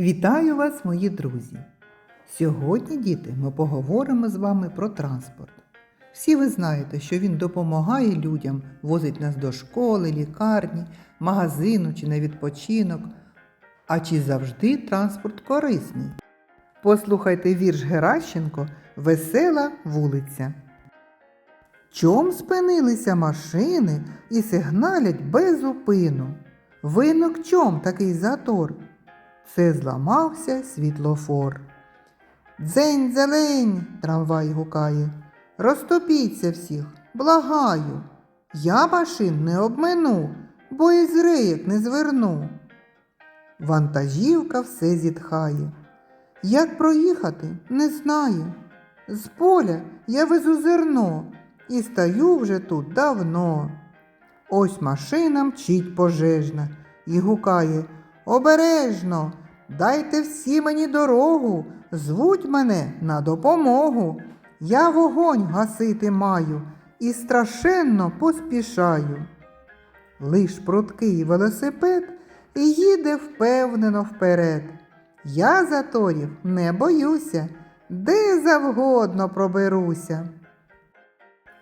Вітаю вас, мої друзі! Сьогодні, діти, ми поговоримо з вами про транспорт. Всі ви знаєте, що він допомагає людям, возить нас до школи, лікарні, магазину чи на відпочинок. А чи завжди транспорт корисний? Послухайте вірш Геращенко Весела вулиця. Чом спинилися машини і сигналять без зупину? Винок чом такий затор? Це зламався світлофор. Дзень зелень, трамвай гукає. Розтопіться всіх, благаю. Я машин не обмину, бо із реєк не зверну. Вантажівка все зітхає. Як проїхати, не знаю. З поля я везу зерно і стою вже тут давно. Ось машина мчить пожежна і гукає Обережно, дайте всі мені дорогу, звуть мене на допомогу. Я вогонь гасити маю і страшенно поспішаю. Лиш пруткий велосипед їде впевнено вперед. Я заторів не боюся, де завгодно проберуся.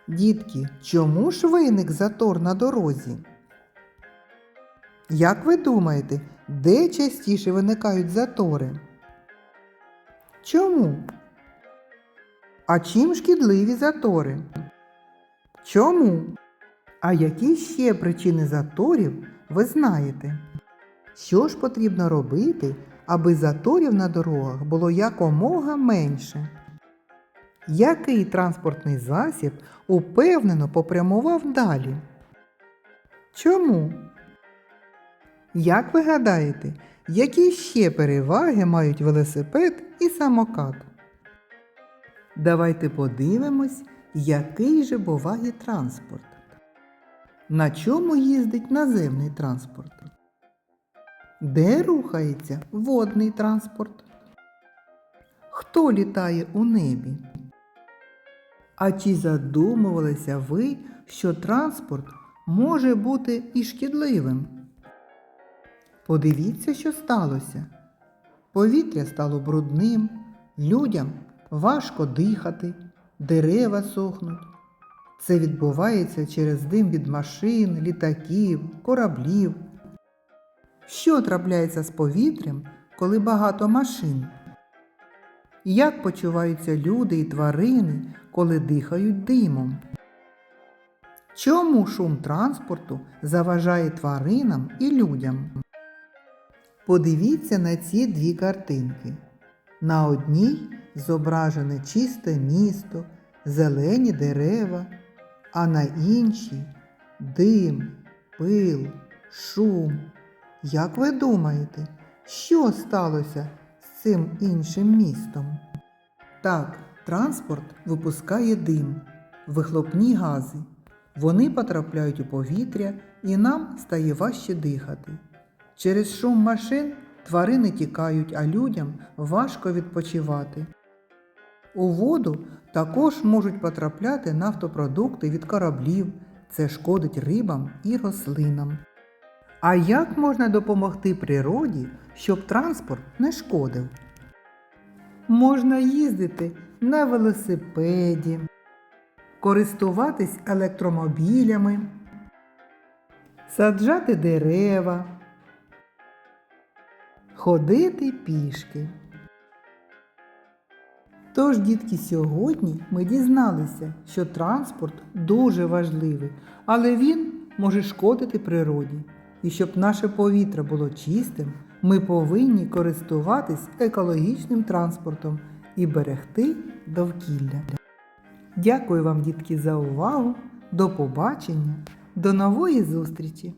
Дітки, чому ж виник затор на дорозі? Як ви думаєте, де частіше виникають затори? Чому? А чим шкідливі затори? Чому? А які ще причини заторів ви знаєте? Що ж потрібно робити, аби заторів на дорогах було якомога менше? Який транспортний засіб упевнено попрямував далі? Чому? Як ви гадаєте, які ще переваги мають велосипед і самокат? Давайте подивимось, який же буває транспорт. На чому їздить наземний транспорт? Де рухається водний транспорт? Хто літає у небі? А чи задумувалися ви, що транспорт може бути і шкідливим? Подивіться, що сталося. Повітря стало брудним, людям важко дихати, дерева сохнуть. Це відбувається через дим від машин, літаків, кораблів. Що трапляється з повітрям, коли багато машин? Як почуваються люди і тварини, коли дихають димом? Чому шум транспорту заважає тваринам і людям? Подивіться на ці дві картинки. На одній зображене чисте місто, зелені дерева, а на іншій дим, пил, шум. Як ви думаєте, що сталося з цим іншим містом? Так, транспорт випускає дим, вихлопні гази. Вони потрапляють у повітря і нам стає важче дихати. Через шум машин тварини тікають, а людям важко відпочивати. У воду також можуть потрапляти нафтопродукти від кораблів, це шкодить рибам і рослинам. А як можна допомогти природі, щоб транспорт не шкодив? Можна їздити на велосипеді, користуватись електромобілями, саджати дерева, ходити пішки. Тож, дітки, сьогодні ми дізналися, що транспорт дуже важливий, але він може шкодити природі. І щоб наше повітря було чистим, ми повинні користуватись екологічним транспортом і берегти довкілля. Дякую вам, дітки, за увагу. До побачення, до нової зустрічі!